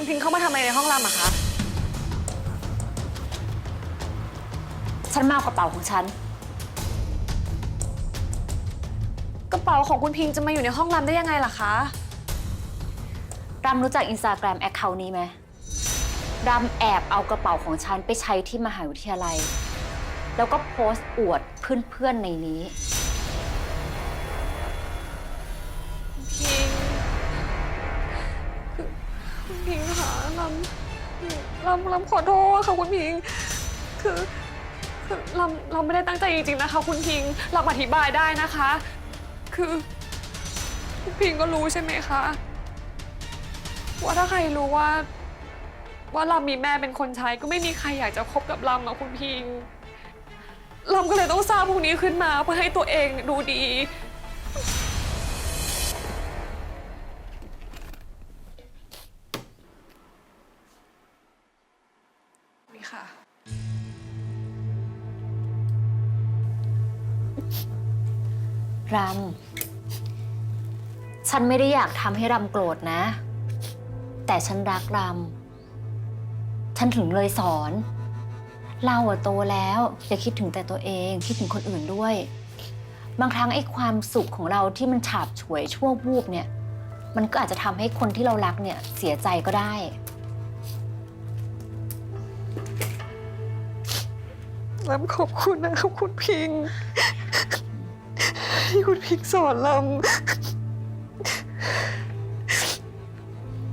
คุณพิงเข้ามาทำอะไรในห้องรำอะคะ ฉันมาเอากระเป๋าของฉัน กระเป๋าของคุณพิงจะมาอยู่ในห้องรำได้ยังไงล่ะคะ รำรู้จักอินสตาแกรมแอคเคาท์นี้ไหมรำแอบเอากระเป๋าของฉันไปใช้ที่มหาวิทยาลัย แล้วก็โพสต์อวดเพื่อนๆในนี้ ลำลำลำขอโทษค่ะคุณพิง คือคือลำเราไม่ได้ตั้งใจจริงๆนะคะ คุณพิงลำอธิบายได้นะคะ คือคุณพิงก็รู้ใช่ไหมคะว่าถ้าใครรู้ว่า ว่าลำมีแม่เป็นคนใช้ก็ไม่มีใครอยากจะคบกับลำอะคุณพิงลำก็เลยต้องสร้างพวกนี้ขึ้นมาเพื่อให้ตัวเองดูดี รำ ฉันไม่ได้อยากทำให้รำโกรธนะ แต่ฉันรักรำ ฉันถึงเลยสอน เราอะโตแล้ว อย่าคิดถึงแต่ตัวเองคิดถึงคนอื่นด้วย บางครั้งไอ้ความสุขของเราที่มันฉาบฉวยชั่ววูบเนี่ย มันก็อาจจะทำให้คนที่เรารักเนี่ยเสียใจก็ได้ ลำขอบคุณนะครับคุณพิงที่คุณพิงสอนลำ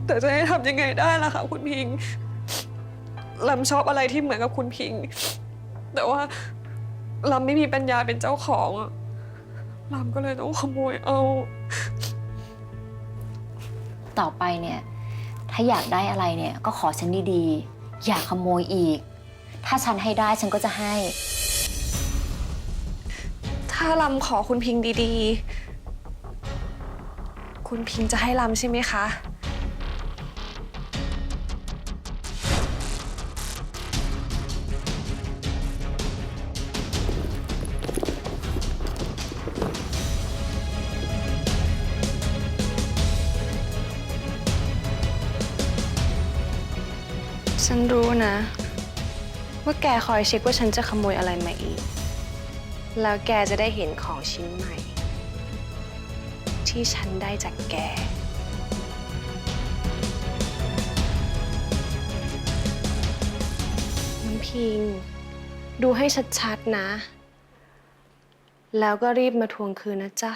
แต่จะให้ทำยังไงได้ล่ะคะคุณพิงลำชอบอะไรที่เหมือนกับคุณพิง แต่ว่าลำไม่มีปัญญาเป็นเจ้าของอะลำก็เลยต้องขโมยเอา ต่อไปเนี่ย ถ้าอยากได้อะไรเนี่ย ก็ขอฉันดีๆ อย่าขโมยอีก ถ้าฉันให้ได้ฉันก็จะให้ ถ้าลำขอคุณพิงดีๆ คุณพิงจะให้ลำใช่ไหมคะ ฉันรู้นะ ว่าแกคอยเช็คว่าฉันจะขโมยอะไรมาอีก แล้วแกจะได้เห็นของชิ้นใหม่ ที่ฉันได้จากแก น้ำพิง ดูให้ชัดๆนะ แล้วก็รีบมาทวงคืนนะจ๊ะ